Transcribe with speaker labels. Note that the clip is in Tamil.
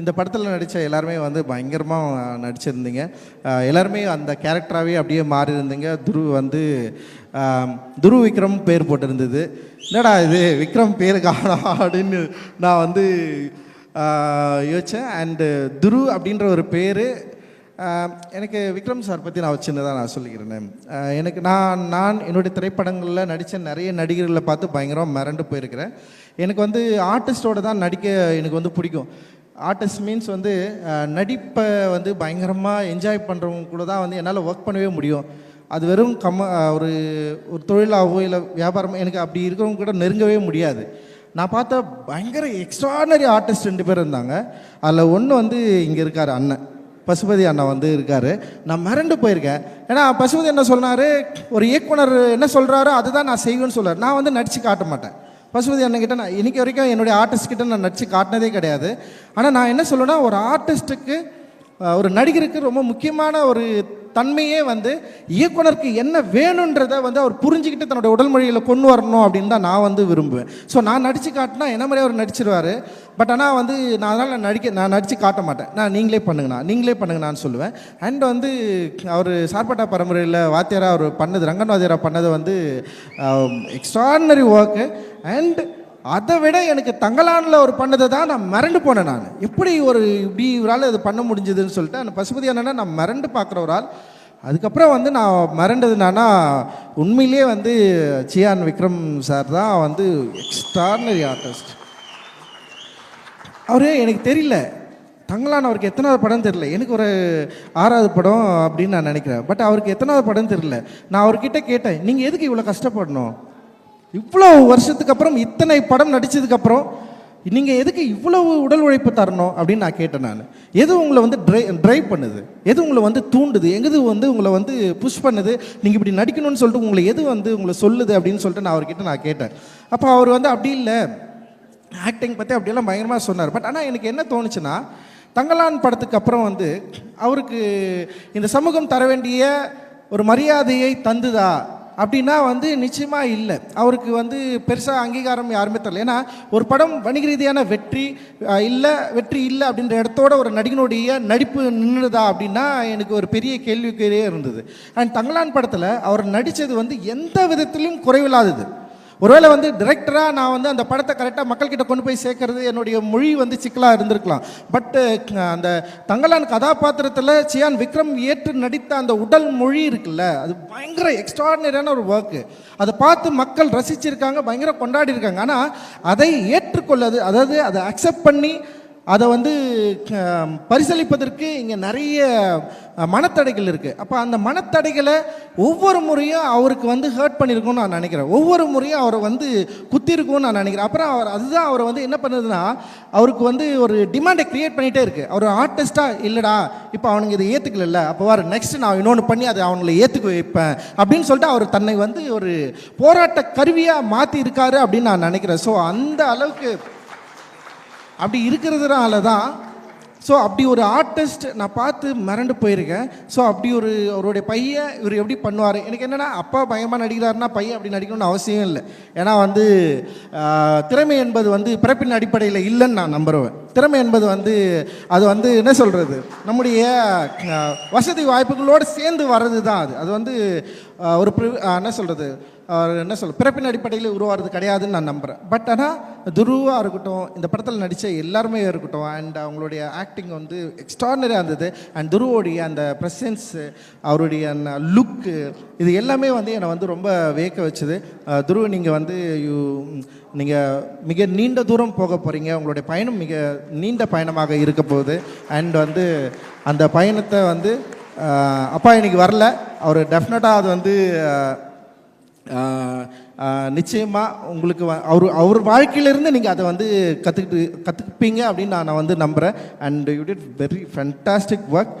Speaker 1: இந்த படத்தில் நடித்த எல்லாருமே வந்து பயங்கரமாக நடிச்சிருந்தீங்க. எல்லாருமே அந்த கேரக்டராகவே அப்படியே மாறி இருந்தீங்க துரு வந்து துருவ் துரு விக்ரம் பேர் போட்டிருந்தது. என்னடா இது விக்ரம் பேர் காணும் அப்படின்னு நான் வந்து யோசித்தேன் அண்டு துரு அப்படின்ற ஒரு பேர் எனக்கு விக்ரம் சார் பற்றி நான் சின்னதாக நான் சொல்லிக்கிறேன். எனக்கு நான் நான் என்னுடைய திரைப்படங்களில் நடித்த நிறைய நடிகர்களை பார்த்து பயங்கரமாக மிரண்டு போயிருக்கிறேன். எனக்கு வந்து ஆர்டிஸ்டோடு தான் நடிக்க எனக்கு வந்து பிடிக்கும். ஆர்டிஸ்ட் மீன்ஸ் வந்து நடிப்பை வந்து பயங்கரமாக என்ஜாய் பண்ணுறவங்க கூட தான் வந்து என்னால் ஒர்க் பண்ணவே முடியும். அது வெறும் கம்ம ஒரு ஒரு தொழிலாகவோ இல்லை வியாபாரமோ எனக்கு அப்படி இருக்கிறவங்க கூட நெருங்கவே முடியாது. நான் பார்த்தா பயங்கர எக்ஸ்ட்ரானரி ஆர்டிஸ்ட் ரெண்டு பேர் இருந்தாங்க. அதில் ஒன்று வந்து இங்கே இருக்கார் அண்ணன். பசுபதி அண்ணா வந்து இருக்கார். நான் மிரண்டு போயிருக்கேன். ஏன்னா பசுபதி என்ன சொன்னார் ஒரு இயக்குனர் என்ன சொல்கிறாரோ அதுதான் நான் செய்வேன்னு சொல்கிறார் நான் வந்து நடித்து காட்ட மாட்டேன். பசுபதி அண்ணன்கிட்ட நான் இன்றைக்கி வரைக்கும் என்னுடைய ஆர்டிஸ்ட் கிட்ட நான் நடித்து காட்டினதே கிடையாது. ஆனால் நான் என்ன சொல்லுன்னா ஒரு ஆர்டிஸ்ட்டுக்கு ஒரு நடிகருக்கு ரொம்ப முக்கியமான ஒரு தன்மையே வந்து இயக்குனருக்கு என்ன வேணுன்றதை வந்து அவர் புரிஞ்சுக்கிட்டு தன்னோட உடல் மொழியில் கொண்டு வரணும் அப்படின்னு தான் நான் வந்து விரும்புவேன். ஸோ நான் நடித்து காட்டினா என்ன மாதிரி அவர் நடிச்சிருவார்? பட் ஆனால் வந்து நான் அதனால் நான் நடிக்க நான் நடித்து காட்ட மாட்டேன். நான் நீங்களே பண்ணுங்கண்ணா நீங்களே பண்ணுங்கண்ணான்னு சொல்லுவேன். அண்ட் வந்து அவர் சார்பட்டா பரம்பரையில் வாத்தியாராக அவர் பண்ணது ரங்கன் வாத்தியாரா பண்ணது வந்து எக்ஸ்ட்ரானரி ஒர்க்கு அண்ட் அதை விட எனக்கு தங்கலானில் ஒரு பண்ணதை தான் நான் மிரண்டு போனேன் நான். எப்படி ஒரு இப்படி இவரால் இது பண்ண முடிஞ்சதுன்னு சொல்லிட்டு அந்த பசுபதி அண்ணனை நான் மிரண்டு பார்க்குற ஒரு ஆள் அதுக்கப்புறம் வந்து நான் மிரண்டது என்னன்னா உண்மையிலேயே வந்து சியான் விக்ரம் சார் தான் வந்து எக்ஸ்ட்ரானரி ஆர்டிஸ்ட் அவரு எனக்கு தெரியல தங்கலான் அவருக்கு எத்தனாவது படம் தெரியல. எனக்கு ஒரு ஆறாவது படம் அப்படின்னு நான் நினைக்கிறேன். பட் அவருக்கு எத்தனாவது படம் தெரியல. நான் அவர்கிட்ட கேட்டேன் நீங்கள் எதுக்கு இவ்வளோ கஷ்டப்படணும்? இவ்வளோ வருஷத்துக்கு அப்புறம் இத்தனை படம் நடித்ததுக்கப்புறம் நீங்கள் எதுக்கு இவ்வளவு உடல் உழைப்பு தரணும் அப்படின்னு நான் கேட்டேன் நான். எது உங்களை வந்து ட்ரை ட்ரைவ் பண்ணுது? எது உங்களை வந்து தூண்டுது? எது வந்து உங்களை வந்து புஷ் பண்ணுது? நீங்கள் இப்படி நடிக்கணும்னு சொல்லிட்டு உங்களை எது வந்து உங்களை சொல்லுது அப்படின்னு சொல்லிட்டு நான் அவர்கிட்ட நான் கேட்டேன். அப்போ அவர் வந்து அப்படி இல்லை. ஆக்டிங் பற்றி அப்படியெல்லாம் பயங்கரமாக சொன்னார். பட் ஆனால் எனக்கு என்ன தோணுச்சுன்னா தங்கலான் படத்துக்கு அப்புறம் வந்து அவருக்கு இந்த சமூகம் தர வேண்டிய ஒரு மரியாதையை தந்துதா? அப்படின்னா வந்து நிச்சயமாக இல்லை. அவருக்கு வந்து பெருசாக அங்கீகாரம் யாருமே தரல. ஏன்னா ஒரு படம் வணிக ரீதியான வெற்றி இல்லை வெற்றி இல்லை அப்படின்ற இடத்தோட ஒரு நடிகனுடைய நடிப்பு நின்றுதா அப்படின்னா எனக்கு ஒரு பெரிய கேள்விக்குறியே இருந்தது. அண்ட் தங்கலான் படத்தில் அவர் நடித்தது வந்து எந்த விதத்திலும் குறைவில்லாதது. ஒருவேளை வந்து டிரெக்டராக நான் வந்து அந்த படத்தை கரெக்டாக மக்கள்கிட்ட கொண்டு போய் சேர்க்கறது என்னுடைய மொழி வந்து சிக்கலாக இருந்திருக்கலாம். பட்டு அந்த தங்கலான் கதாபாத்திரத்தில் சியான் விக்ரம் ஏற்று நடித்த அந்த உடல் மொழி இருக்குல்ல அது பயங்கர எக்ஸ்ட்ராடினரியான ஒரு ஒர்க்கு அதை பார்த்து மக்கள் ரசிச்சிருக்காங்க பயங்கர கொண்டாடி இருக்காங்க ஆனால் அதை ஏற்றுக்கொள்ளது அதாவது அதை அக்செப்ட் பண்ணி அதை வந்து பரிசளிப்பதற்கு இங்கே நிறைய மனத்தடைகள் இருக்குது அப்போ அந்த மனத்தடைகளை ஒவ்வொரு முறையும் அவருக்கு வந்து ஹர்ட் பண்ணியிருக்கும்னு நான் நினைக்கிறேன். ஒவ்வொரு முறையும் அவரை வந்து குத்திருக்கும்னு நான் நினைக்கிறேன். அப்புறம் அவர் அதுதான் அவரை வந்து என்ன பண்ணுதுன்னா அவருக்கு வந்து ஒரு டிமாண்டை க்ரியேட் பண்ணிகிட்டே இருக்குது அவர் ஆர்டிஸ்ட்டாக இல்லைடா இப்போ அவனுங்க இதை ஏற்றுக்கல அப்போ வர நெக்ஸ்ட் நான் இன்னொன்று பண்ணி அதை அவங்கள ஏற்றுக்க வைப்பேன். அப்படின்னு சொல்லிட்டு அவர் தன்னை வந்து ஒரு போராட்ட கருவியாக மாற்றி இருக்காரு அப்படின்னு நான் நினைக்கிறேன். ஸோ அந்த அளவுக்கு அப்படி இருக்கிறதுனால தான் ஸோ அப்படி ஒரு ஆர்டிஸ்ட் நான் பார்த்து மிரண்டு போயிருக்கேன். ஸோ அப்படி ஒரு அவருடைய பையன் இவர் எப்படி பண்ணுவார்? எனக்கு என்னென்னா அப்பா பயமாக நடிக்கிறாருன்னா பையன் அப்படி நடிக்கணும்னு அவசியம் இல்லை. ஏன்னா வந்து திறமை என்பது வந்து பிறப்பின் அடிப்படையில் இல்லைன்னு நான் நம்புறேன் திறமை என்பது வந்து அது வந்து என்ன சொல்கிறது நம்முடைய வசதி வாய்ப்புகளோடு சேர்ந்து வர்றது தான் அது. அது வந்து ஒரு என்ன சொல்கிறது என்ன சொல் பிறப்பின் அடிப்படையில் உருவாகிறது கிடையாதுன்னு நான் நம்புகிறேன் பட் ஆனால் துருவாக இருக்கட்டும் இந்த படத்தில் நடித்த எல்லாருமே இருக்கட்டும் அண்ட் அவங்களுடைய ஆக்டிங் வந்து எக்ஸ்ட்ரானரியாக இருந்தது. அண்ட் துருவோடைய அந்த ப்ரெசன்ஸு அவருடைய அந்த லுக்கு இது எல்லாமே வந்து என்னை வந்து ரொம்ப வியக்க வச்சுது. துருவ நீங்கள் வந்து யூ நீங்கள் மிக நீண்ட தூரம் போக போகிறீங்க உங்களுடைய பயணம் மிக நீண்ட பயணமாக இருக்க போகுது. அண்ட் வந்து அந்த பயணத்தை வந்து அப்பா இன்னைக்கு வரல. அவர் டெஃபினட்டாக அது வந்து நிச்சயமாக உங்களுக்கு அவர் அவர் வாழ்க்கையிலேருந்து நீங்கள் அதை வந்து கற்றுக்கிட்டு கற்றுப்பீங்க அப்படின்னு நான் நான் வந்து நம்புகிறேன் and you did very fantastic work